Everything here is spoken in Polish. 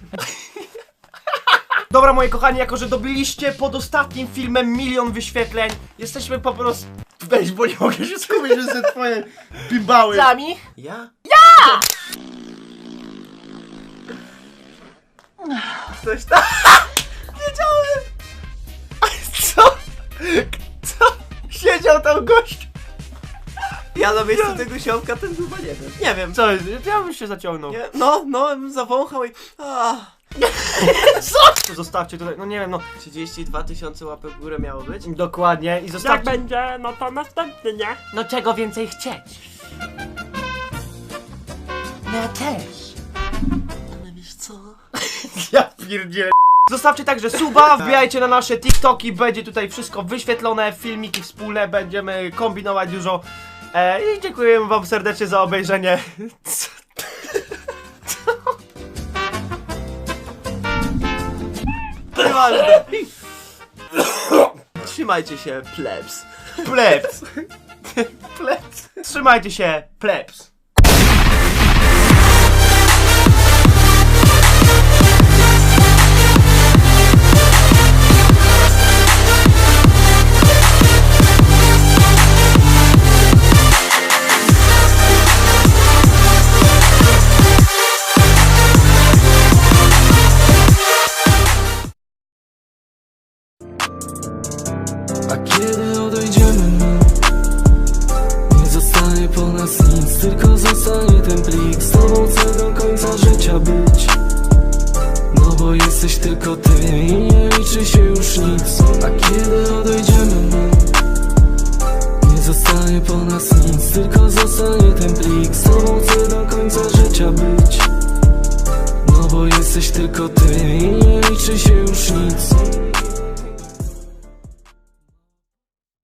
Dobra, moi kochani, jako że dobiliście pod ostatnim filmem milion wyświetleń, jesteśmy po prostu... Weź, bo nie mogę się skupić, że te twoje bimbały. Sami? Ja? Coś tam. Wiedziałem! Co? Co? Siedział tam gość. Ja na miejscu tego siomka ten chyba nie wiem. Nie wiem. Co? Ja bym się zaciągnął. Nie, no, no, zawąchał i... A, To Zostawcie tutaj, no nie wiem, no 32 tysiące łapek w górę miało być. dokładnie i Jak zostawcie... będzie, no to następny, nie? No czego więcej chcieć? No też. Ale wiesz co? Ja pierdzielę. Zostawcie także suba, wbijajcie na nasze TikToki, będzie tutaj wszystko wyświetlone, filmiki wspólne, będziemy kombinować dużo. E, I dziękuję wam serdecznie za obejrzenie. Nieważne. Trzymajcie się, plebs. Plebs. Plebs. Trzymajcie się, plebs. A kiedy odejdziemy my Nie zostanie po nas nic Tylko zostanie ten plik. Z tobą chcę do końca życia być No bo jesteś tylko ty I nie liczy się już nic. A kiedy odejdziemy my Nie zostanie po nas nic Tylko zostanie ten plik. Z tobą chcę do końca życia być no bo jesteś tylko ty i nie liczy się już nic